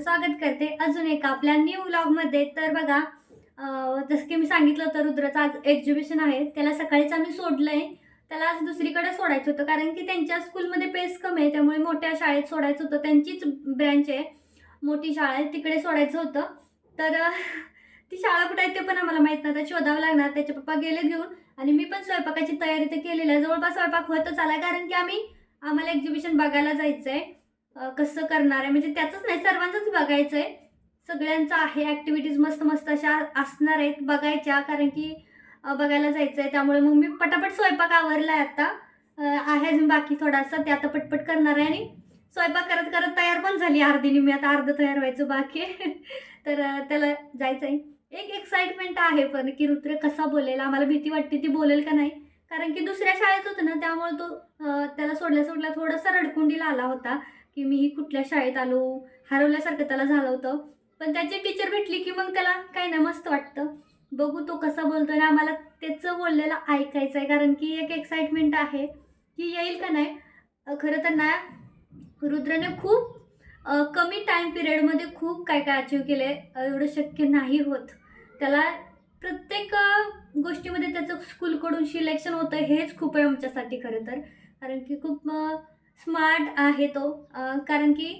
स्वागत करते. अजून एका आपल्या न्यू व्लॉगमध्ये तर बघा जसं की मी सांगितलं होतं रुद्राचं आज एक्झिबिशन आहे. त्याला सकाळीच आम्ही सोडलंय. त्याला आज दुसरीकडे सोडायचं होतं. कारण की त्यांच्या स्कूलमध्ये पेस कमी आहे. त्यामुळे मोठ्या शाळेत सोडायचं होतं. त्यांचीच ब्रँच आहे. मोठी शाळा आहे. तिकडे सोडायचं होतं. तर ती शाळा कुठे आहे ते पण आम्हाला माहीत नव्हतं शोधावं लागणार. त्याचे पप्पा गेले घेऊन. आणि मी पण स्वयंपाकाची तयारी तर केलेली आहे. जवळपास स्वयंपाक होतच आला कारण की आम्ही आम्हाला एक्झिबिशन बघायला जायचं आहे कसं करणार आहे? म्हणजे त्याचंच नाही सर्वांचंच बघायचं आहे सगळ्यांचं आहे ॲक्टिव्हिटीज मस्त मस्त अशा असणार आहेत बघायच्या कारण की बघायला जायचं आहे त्यामुळे मग मी पटापट स्वयंपाक आवरला आहे आता आहे अजून बाकी थोडासा ते आता पटपट करणार आहे. आणि स्वयंपाक करत करत तयार पण झाली अर्धीने मी. आता अर्ध तयार व्हायचं बाकी तर त्याला जायचं आहे एक एक्साइटमेंट आहे पण की रुद्र कसा बोलेल? आम्हाला भीती वाटते ती बोलेल का नाही? कारण की दुसऱ्या शाळेत होतं ना त्यामुळे तो त्याला सोडल्या सोडल्या थोडासा रडकुंडीला आला होता. की मी ही कुठल्या शाळेत आलो हरवल्यासारखं त्याला झालं होतं. पण त्याची टीचर भेटली की मग त्याला काय ना मस्त वाटतं. बघू तो कसा बोलतो आणि आम्हाला त्याचं बोललेलं ऐकायचं आहे कारण की एक एक्साइटमेंट आहे की येईल का नाही. खरं तर ना रुद्रने खूप कमी टाईम पिरियडमध्ये खूप काय काय अचीव केलं. आहे एवढं शक्य नाही होत. त्याला प्रत्येक गोष्टीमध्ये त्याचं स्कूलकडून सिलेक्शन होतं हेच खूप आहे आमच्यासाठी खरं तर. कारण की खूप स्मार्ट आहे तो. कारण की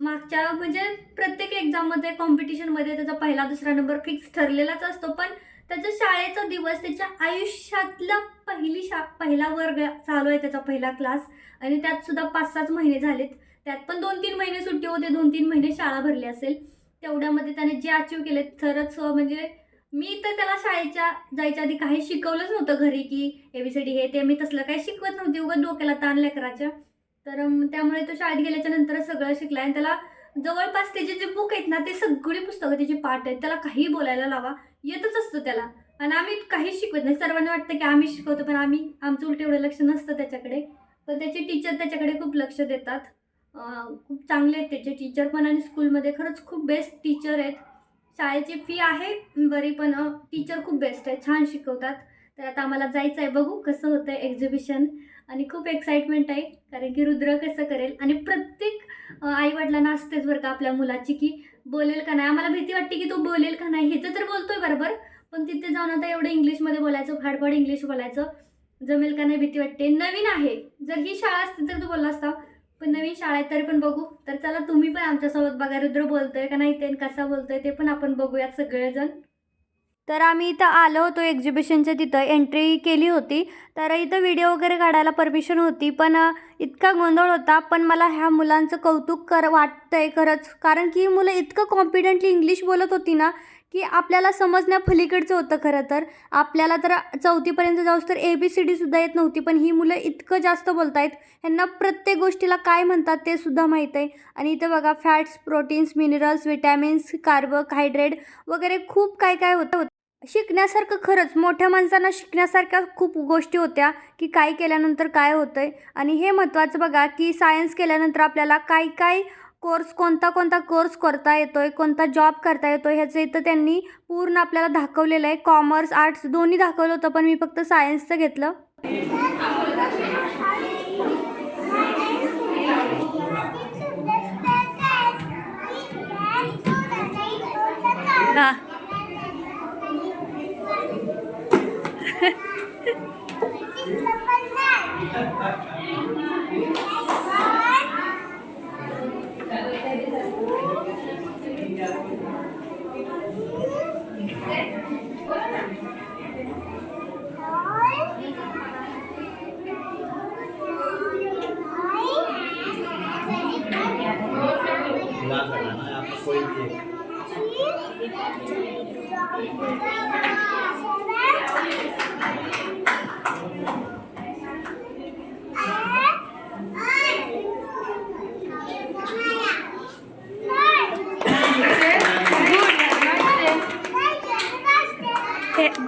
मागच्या म्हणजे प्रत्येक एक्झाममध्ये कॉम्पिटिशनमध्ये त्याचा पहिला दुसरा नंबर फिक्स ठरलेलाच असतो. पण त्याचा शाळेचा दिवस त्याच्या आयुष्यातला पहिली शा पहिला वर्ग चालू आहे त्याचा पहिला क्लास आणि त्यात सुद्धा पाच सात महिने झालेत. त्यात पण दोन तीन महिने सुट्टी होते. दोन तीन महिने शाळा भरली असेल. तेवढ्यामध्ये त्याने जे अचीव केले खरंच म्हणजे मी तर त्याला शाळेच्या जायच्या आधी काही शिकवलंच नव्हतं घरी की एबीसीडी हे ते मी तसलं काही शिकवत नव्हती उगाच डोक्याला ताण लेकराच्या. तर त्यामुळे तो शाळेत गेल्याच्यानंतर सगळं शिकला आणि त्याला जवळपास त्याचे जे बुक आहेत ना ते सगळी पुस्तकं त्याची पाठ आहेत त्याला काही बोलायला लावा येतच असतं त्याला. आणि आम्ही काही शिकवत नाही. सर्वांना वाटतं की आम्ही शिकवतो पण आम्ही आमचं उलट एवढं लक्ष नसतं त्याच्याकडे. पण त्याचे टीचर त्याच्याकडे खूप लक्ष देतात. खूप चांगले आहेत त्याचे टीचर पण आणि स्कूलमध्ये खरंच खूप बेस्ट टीचर आहेत. शाळेची फी आहे बरी पण टीचर खूप बेस्ट आहे छान शिकवतात. तर आता आम्हाला जायचं आहे बघू कसं होतं आहे एक्झिबिशन आणि खूप एक्साइटमेंट आहे कारण की रुद्र कसं करेल? आणि प्रत्येक आईवडिलांना असतेच बरं का आपल्या मुलाची की बोलेल का नाही? आम्हाला भीती वाटते की तो बोलेल का नाही? ह्याचं तर बोलतोय बरोबर पण तिथे जाऊन आता एवढं इंग्लिशमध्ये बोलायचं फाडफाड इंग्लिश बोलायचं जमेल का नाही भीती वाटते. नवीन आहे जर ही शाळा असते तर तू बोलला असता. पण नवीन शाळा आहे तरी पण बघू. तर चला तुम्ही पण आमच्यासोबत बघा रुद्र बोलतोय का नाही ते कसा बोलतोय ते पण आपण बघूयात सगळेजण. तर आम्ही इथं आलो होतो एक्झिबिशनच्या तिथं एंट्री केली होती. तर इथं व्हिडिओ वगैरे काढायला परमिशन होती पण इतका गोंधळ होता पण मला ह्या मुलांचं कौतुक कर वाटतंय खरंच. कारण की ही मुलं इतकं कॉन्फिडेंटली इंग्लिश बोलत होती ना की आपल्याला समजण्या पलीकडचं होतं खरं तर. आपल्याला तर चौथीपर्यंत जाऊस तर ए बी सी डीसुद्धा येत नव्हती पण ही मुलं इतकं जास्त बोलत आहेत ह्यांना प्रत्येक गोष्टीला काय म्हणतात ते सुद्धा माहीत आहे. आणि इथं बघा fats proteins minerals vitamins carbohydrate वगैरे खूप काय काय होतं. होतं शिकण्यासारखं खरंच मोठ्या माणसांना शिकण्यासारख्या खूप गोष्टी होत्या की काय केल्यानंतर काय होतं आहे आणि हे महत्त्वाचं बघा की सायन्स केल्यानंतर आपल्याला काय काय कोर्स कोणता कोणता कोर्स करता येतोय कोणता जॉब करता येतोय ह्याचं इथं त्यांनी पूर्ण आपल्याला दाखवलेलं आहे. कॉमर्स आर्ट्स दोन्ही दाखवलं होतं पण मी फक्त सायन्सचं घेतलं. हां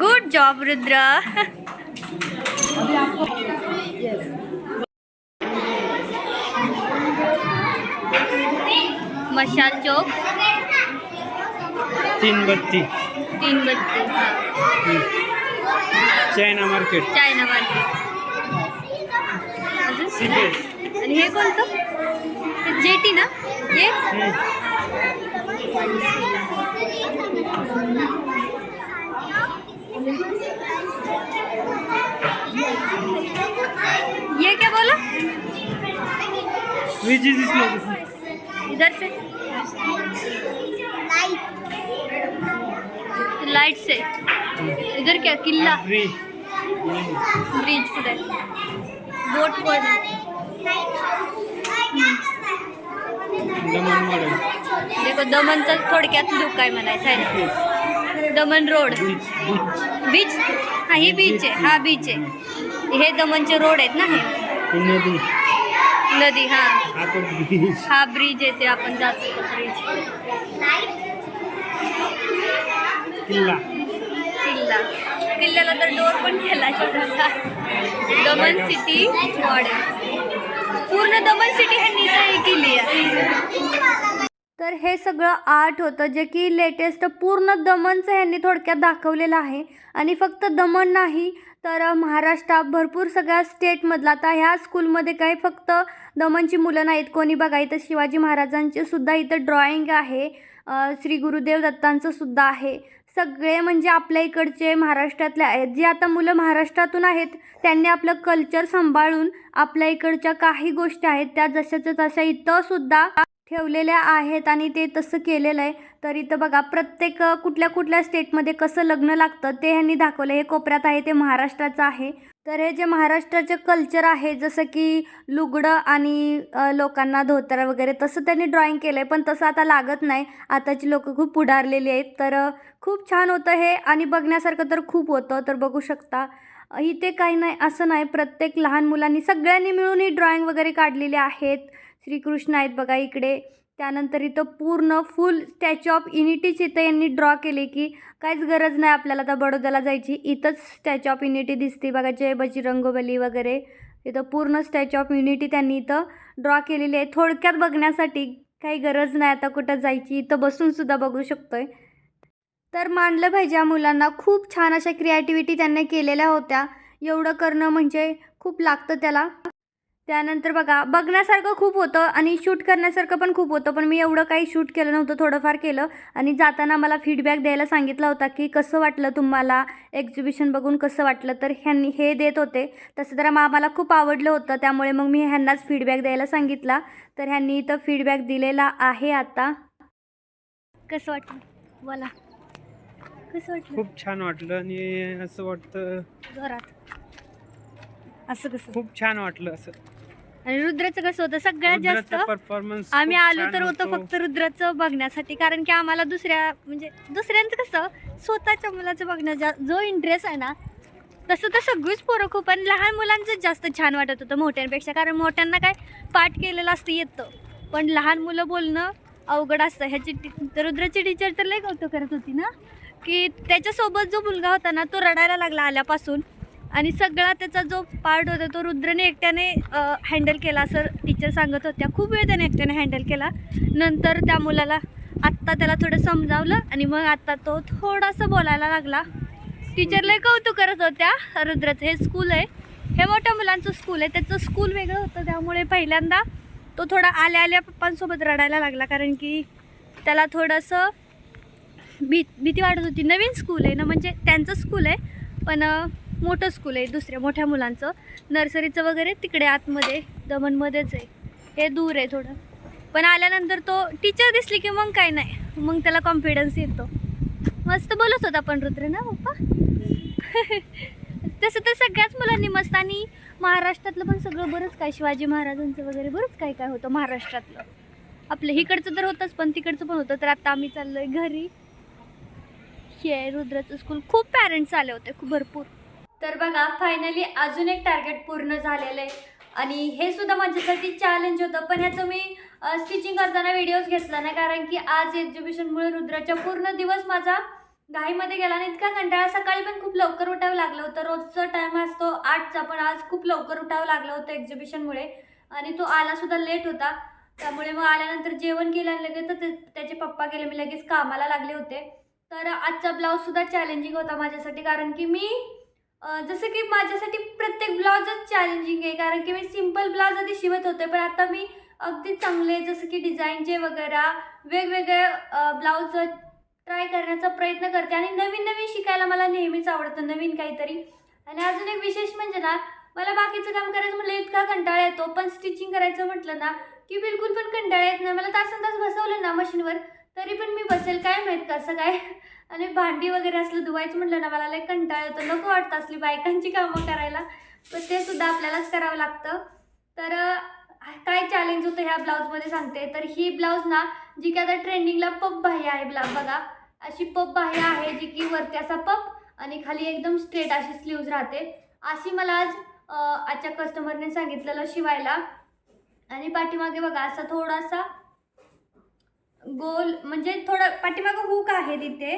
गुड जॉब रुद्र मशाल चौक तीन बत्ती तीन बत्ती चायना मार्केट. China market. आणि हे कोणतं? जेटी ना? ये ये क्या बोला? इधर से. लाइट से इधर क्या? किल्ला. ब्रिज पुढे. बोट पण दमन मॉडेल देखो दमनचं थोडक्यात लुक आहे म्हणायचं आहे दमन रोड. बीच हा ही बीच आहे. हा बीच आहे. हे दमनचे रोड आहेत ना हे? नदी. नदी हा. हा ब्रिज आहे ते आपण जातो ब्रिज किल्ला. किल्ला. किल्ल्याला तर डोर पण केला छोटासा. दमन सिटी मॉडेल पूर्ण दमन सिटी ह्यांनी तयारी केली आहे. तर हे सगळं आर्ट होतं जे की लेटेस्ट पूर्ण दमनचं ह्यांनी थोडक्यात दाखवलेलं आहे. आणि फक्त दमन नाही तर महाराष्ट्रात भरपूर सगळ्या स्टेटमधला आता ह्या स्कूलमध्ये काही फक्त दमनची मुलं नाहीत. कोणी बघा इथं शिवाजी महाराजांचे सुद्धा इथं ड्रॉइंग आहे. श्री गुरुदेव दत्तांचं सुद्धा आहे. सगळे म्हणजे आपल्या इकडचे महाराष्ट्रातले आहेत. जे आता मुलं महाराष्ट्रातून आहेत त्यांनी आपलं कल्चर सांभाळून आपल्या इकडच्या काही गोष्टी आहेत त्या जशाच्या तशा इथं सुद्धा ठेवलेल्या आहेत आणि ते तसं केलेलं आहे. तर इथं बघा प्रत्येक कुठल्या कुठल्या स्टेटमध्ये कसं लग्न लागतं ते ह्यांनी दाखवलं. हे कोपऱ्यात आहे ते महाराष्ट्राचं आहे. तर हे जे महाराष्ट्राचे कल्चर आहे जसं की लुगडं आणि लोकांना धोतर वगैरे तसं त्यांनी ड्रॉईंग केलं आहे पण तसं आता लागत नाही. आताची लोकं खूप पुढारलेली आहेत. तर खूप छान होतं हे आणि बघण्यासारखं तर खूप होतं तर बघू शकता. इथे काही नाही असं नाही. प्रत्येक लहान मुलांनी सगळ्यांनी मिळून ही ड्रॉईंग वगैरे काढलेली आहेत. श्रीकृष्ण आहेत बघा इकडे. त्यानंतर इथं पूर्ण फुल स्टॅच्यू ऑफ युनिटीच इथं यांनी ड्रॉ केले की काहीच गरज नाही आपल्याला आता बडोद्याला जायची. इथंच स्टॅच्यू ऑफ युनिटी दिसते बघा जय बजरंगबली वगैरे. इथं पूर्ण स्टॅच्यू ऑफ युनिटी त्यांनी इथं ड्रॉ केलेली आहे. थोडक्यात बघण्यासाठी काही गरज नाही आता कुठं जायची. इथं बसूनसुद्धा बघू बघू आहे तर मानलं पाहिजे या मुलांना. खूप छान अशा क्रिएटिव्हिटी त्यांनी केलेल्या होत्या. एवढं करणं म्हणजे खूप लागतं त्याला. त्यानंतर बघा बघण्यासारखं खूप होतं आणि शूट करण्यासारखं पण खूप होतं पण मी एवढं काही शूट केलं नव्हतं थोडंफार केलं. आणि जाताना मला फीडबॅक द्यायला सांगितला होता की कसं वाटलं तुम्हाला एक्झिबिशन बघून? कसं वाटलं? तर ह्यांनी हे देत होते. तसं तर आम्हाला खूप आवडलं होतं त्यामुळे मग मी ह्यांनाच फीडबॅक द्यायला सांगितला. तर ह्यांनी इथं फीडबॅक दिलेला आहे आता. कसं वाटलं? बोला. कसं वाटलं? खूप छान वाटलं आणि असं वाटतं घरात. असं कसं? खूप छान वाटलं असं. आणि रुद्राचं कसं होतं सगळ्यात जास्त परफॉर्मन्स आम्ही आलो तर होतं फक्त रुद्राचं बघण्यासाठी. कारण की आम्हाला दुसऱ्या म्हणजे दुसऱ्यांचं कसं स्वतःच्या मुलाचं बघण्याचा जा- जो इंटरेस्ट आहे ना तसं तर सगळीच पोरं खूप आणि लहान मुलांचं जास्त छान वाटत होतं मोठ्यांपेक्षा. कारण मोठ्यांना काय पाठ केलेलं असतं येतं. पण लहान मुलं बोलणं अवघड असतं. ह्याची टी रुद्राची टीचर तर लय कौतुक करत होती ना की त्याच्यासोबत जो मुलगा होता ना तो रडायला लागला आल्यापासून. आणि सगळा त्याचा जो पार्ट होता तो रुद्रने एकट्याने हँडल केला असं टीचर सांगत होत्या. खूप वेळ त्याने एकट्याने हँडल केला. नंतर त्या मुलाला आत्ता त्याला थोडं समजावलं आणि मग आत्ता तो थोडासा बोलायला लागला. टीचरला कौतुक करत होत्या रुद्राचं. हे स्कूल आहे. हे मोठ्या मुलांचं स्कूल आहे. त्याचं स्कूल वेगळं होतं. त्यामुळे पहिल्यांदा तो थोडा आल्या आल्या पप्पांसोबत रडायला लागला. कारण की त्याला थोडंसं भी भीती वाटत होती. नवीन स्कूल आहे ना म्हणजे त्यांचं स्कूल आहे. पण मोठं स्कूल आहे दुसऱ्या मोठ्या मुलांचं. नर्सरीचं वगैरे तिकडे आतमध्ये दमणमध्येच आहे. हे दूर आहे थोडं. पण आल्यानंतर तो टीचर दिसली की मग काय नाही. मग त्याला कॉन्फिडन्स येतो. मस्त बोलत होता पण रुद्र ना पप्पा? तसं तर सगळ्याच मुलांनी मस्त. आणि महाराष्ट्रातलं पण सगळं बरंच काय. शिवाजी महाराजांचं वगैरे बरंच काय काय होतं महाराष्ट्रातलं. आपलं इकडचं तर होतंच पण तिकडचं पण होतं. तर आता आम्ही चाललोय घरी. हे आहे रुद्राचं स्कूल खूप पॅरेंट्स आले होते खूप भरपूर. तर बघा फायनली अजून एक टार्गेट पूर्ण झालेलं आहे. आणि हे सुद्धा माझ्यासाठी चॅलेंज होतं पण ह्याचं मी स्टिचिंग करताना व्हिडिओज घेतला नाही कारण की आज एक्झिबिशनमुळे रुद्राच्या पूर्ण दिवस माझा घाईमध्ये गेला आणि इतका कंटाळा सकाळी पण खूप लवकर उठावं लागलं होतं. रोजचं टाईम असतो आठचा पण आज खूप लवकर उठावं लागलं होतं एक्झिबिशनमुळे आणि तो आलासुद्धा लेट होता. त्यामुळे मग आल्यानंतर जेवण केलं आणि लगेच तर ते- त्याचे पप्पा गेले मी लगेच कामाला लागले होते. तर आजचा ब्लाऊजसुद्धा चॅलेंजिंग होता माझ्यासाठी कारण की मी जसं की माझ्यासाठी प्रत्येक ब्लाउजच चॅलेंजिंग आहे कारण की मी सिंपल ब्लाउज आधी शिवत होते पण आता मी अगदी चांगले जसं की डिझाईनचे वगैरे वेगवेगळे ब्लाऊज ट्राय करण्याचा प्रयत्न करते आणि नवीन नवीन शिकायला मला नेहमीच आवडतं नवीन काहीतरी. आणि अजून एक विशेष म्हणजे ना मला बाकीचं काम करायचं म्हटलं इतका कंटाळा येतो पण स्टिचिंग करायचं म्हटलं ना की बिलकुल पण कंटाळा येत नाही. मला तासन तास बसवलं ना मशीनवर तरी पण मी बसेल काय माहीत कसं काय. आणि भांडी वगैरे असलं धुवायचं म्हटलं ना मला लय कंटाळ येतो. नको वाटतं असली बायकांची कामं करायला. पण ते सुद्धा आपल्यालाच करावं लागतं. तर काय चॅलेंज होतं ह्या ब्लाऊजमध्ये सांगते. तर ही ब्लाऊज ना जी की आता ट्रेंडिंगला पप बाह्य आहे ब्ला बघा. अशी पप बाह्य आहे जी की वरती असा पप आणि खाली एकदम स्ट्रेट अशी स्लीव्ज राहते. अशी मला आज आजच्या कस्टमरने सांगितलेलं शिवायला. आणि पाठीमागे बघा असा थोडासा गोल म्हणजे थोडं पाठीमागं हुक आहे तिथे.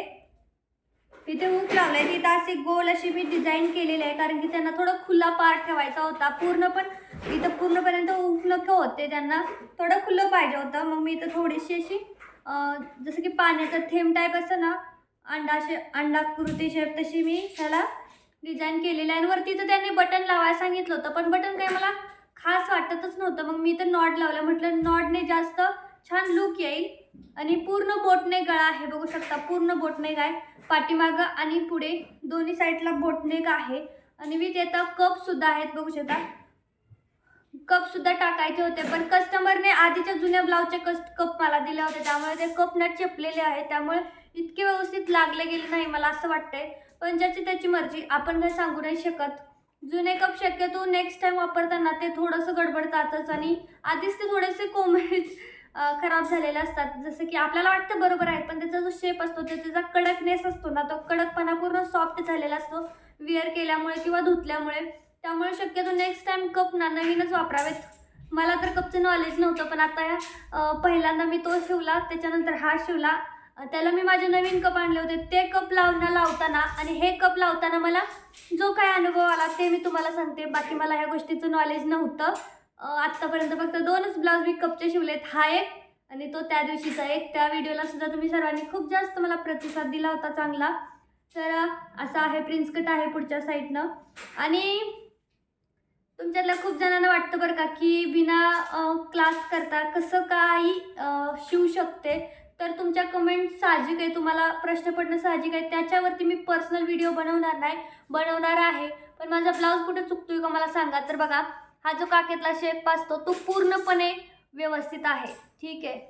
इथे हुक लावलाय. तिथं असे गोल अशी मी डिझाईन केलेली आहे. कारण की त्यांना थोडं खुला पार्ट ठेवायचा होता. पूर्ण पण इथं पूर्णपर्यंत हुक नको होते. त्यांना थोडं खुलं पाहिजे होतं. मग मी इथं थोडीशी अशी जसं की पाण्याचं थेंब टाईप असं ना अंडा शे अंडाकृती शेप तशी मी त्याला डिझाईन केलेली आहे. आणि वरती तर त्यांनी बटन लावायला सांगितलं होतं. पण बटन काही मला खास वाटतच नव्हतं. मग मी तर नॉट लावलं. म्हटलं नॉटने जास्त छान लुक येईल. आणि पूर्ण बोटने गळा आहे. बघू शकता पूर्ण बोटने गाय पाठीमागं आणि पुढे दोन्ही साईडला बोटनेक आहे. आणि विथ येतं कपसुद्धा आहेत बघू शकता. कपसुद्धा टाकायचे होते पण कस्टमरने आधीच्या जुन्या ब्लाऊजचे कस्ट कप मला दिले होते. त्यामुळे ते कप नट चेपलेले आहेत. त्यामुळे इतके व्यवस्थित लागले गेले नाही मला असं वाटतंय. पण ज्याची त्याची मर्जी आपण काही सांगू नाही शकत. जुने कप शक्यतो नेक्स्ट टाइम वापरताना ते थोडंसं गडबडतातच. आणि आधीच ते थोडेसे कोमेज खराब झालेले असतात. जसं की आपल्याला वाटतं बरोबर आहे पण त्याचा जो शेप असतो त्याचा कडकनेस असतो ना तो कडकपणा पूर्ण सॉफ्ट झालेला असतो. विअर केल्यामुळे किंवा धुतल्यामुळे. त्यामुळे शक्यतो नेक्स्ट टाइम कप ना नवीनच वापरावेत. मला तर कपचं नॉलेज नव्हतं पण आता या पहिल्यांदा मी तो शिवला त्याच्यानंतर हा शिवला. त्याला मी माझे नवीन कप आणले होते. ते कप लावणं लावताना आणि हे कप लावताना मला जो काय अनुभव आला ते मी तुम्हाला सांगते. बाकी मला ह्या गोष्टीचं नॉलेज नव्हतं. आत्तापर्यंत फक्त दोनच ब्लाऊज मी कपचे शिवलेत. हा एक आणि तो त्या दिवशीचा एक. त्या व्हिडिओला सुद्धा तुम्ही सर्वांनी खूप जास्त मला प्रतिसाद दिला होता चांगला. तर असा आहे प्रिन्स कट आहे पुढच्या साईडनं. आणि तुमच्यातल्या खूप जणांना वाटतं बरं का की बिना क्लास करता कसं काही शिवू शकते? तर तुमच्या कमेंट साहजिक आहे. तुम्हाला प्रश्न पडणं साहजिक आहे. त्याच्यावरती मी पर्सनल व्हिडिओ बनवणार नाही. बनवणार आहे. पण माझा ब्लाऊज कुठे चुकतोय का मला सांगा. तर बघा हा जो काकेतला शेप असतो तो पूर्णपणे व्यवस्थित आहे. ठीक आहे?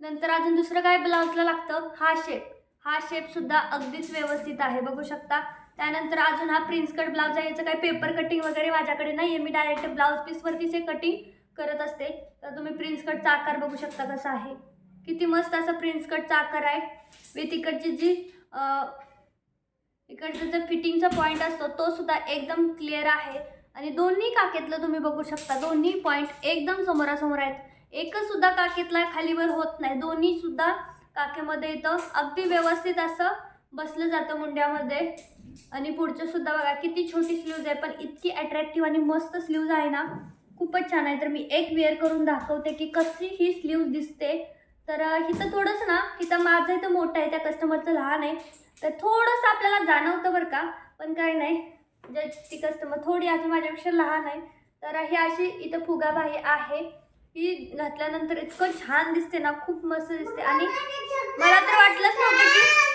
नंतर अजून दुसरं काय ब्लाऊजला लागतं? हा शेप हा शेपसुद्धा अगदीच व्यवस्थित आहे. बघू शकता? त्यानंतर अजून हा प्रिन्स कट ब्लाऊज आहे. याचं काही पेपर कटिंग वगैरे माझ्याकडे नाही आहे मी डायरेक्ट ब्लाऊज पीसवरतीच हे कटिंग करत असते. तर तुम्ही प्रिन्स कटचा आकार बघू शकता कसा आहे. किती मस्त असा प्रिन्स कटचा आकार आहे. विथ इकडची जी इकडचं जो फिटिंगचा पॉईंट असतो तो सुद्धा एकदम क्लिअर आहे. आणि दोन्ही काकेतलं तुम्ही बघू शकता. दोन्ही पॉईंट एकदम समोरासमोर आहेत. एकच सुद्धा काकेतला खालीवर होत नाही. दोन्ही सुद्धा काकेमध्ये येतं अगदी व्यवस्थित असं बसलं जातं मुंड्यामध्ये. आणि पुढचं सुद्धा बघा किती छोटी स्लीव्ज आहे पण इतकी अट्रॅक्टिव्ह आणि मस्त स्लीव्ज आहे ना. खूपच छान आहे. तर मी एक वेअर करून दाखवते की कशी ही स्लीव्ज दिसते. तर हिथं थोडंसं ना हिथं माझं इथं मोठं आहे त्या कस्टमरचं लहान आहे. तर थोडंसं आपल्याला जाणवतं बरं का. पण काय नाही. ज्याची ती कस्टमर थोडी अजून माझ्यापेक्षा लहान आहे तर ही अशी इथं फुगाबाई आहे. ही घातल्यानंतर इतकं छान दिसते ना खूप मस्त दिसते. आणि मला तर वाटलंच नव्हतं की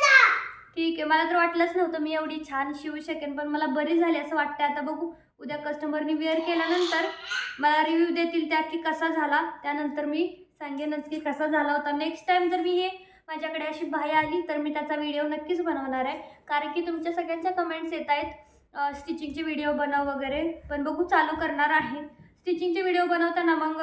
ठीक आहे मला तर वाटलंच नव्हतं मी एवढी छान शिवू शकेन पण मला बरी झाली असं वाटतं आता बघू उद्या कस्टमरनी वेअर केल्यानंतर मला रिव्ह्यू देतील त्या की कसा झाला. त्यानंतर मी सांगेनच की कसा झाला होता. नेक्स्ट टाइम जर मी हे माझ्याकडे अशी बाई आली तर मी त्याचा व्हिडिओ नक्कीच बनवणार आहे. कारण की तुमच्या सगळ्यांच्या कमेंट्स येत आहेत. स्टिचिंगचे व्हिडिओ बनव वगैरे. पण बघू चालू करणार आहे. स्टिचिंगचे व्हिडिओ बनवताना मग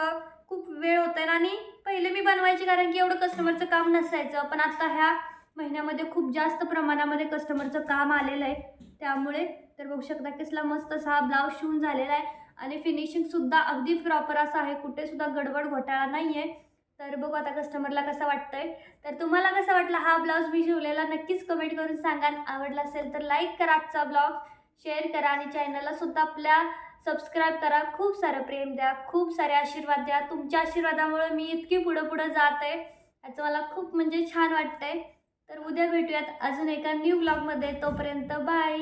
खूप वेळ होत आहे आणि पहिले मी बनवायची कारण की एवढं कस्टमरचं काम नसायचं. पण आता ह्या महिन्यामध्ये खूप जास्त प्रमाणामध्ये कस्टमरचं काम आलेलं आहे. त्यामुळे तर बघू शकता कसला मस्त असा हा ब्लाऊज शिवून झालेला आहे. आणि फिनिशिंगसुद्धा अगदी प्रॉपर असं आहे. कुठेसुद्धा गडबड घोटाळा नाही आहे तर बघू आता कस्टमरला कसं आहे तर तुम्हाला कसा वाटला हा ब्लाऊज मी शिवलेला? नक्कीच कमेंट करून सांगा. आवडला असेल तर लाईक करा आजचा ब्लॉग शेअर करा आणि चॅनलला सुद्धा आपल्या सबस्क्राईब करा. खूप सारं प्रेम द्या खूप सारे आशीर्वाद द्या. तुमच्या आशीर्वादामुळे मी इतकी पुढं पुढं जात. आहे याचं मला खूप म्हणजे छान वाटतंय. तर उद्या भेटूयात अजून एका न्यू ब्लॉगमध्ये तोपर्यंत बाय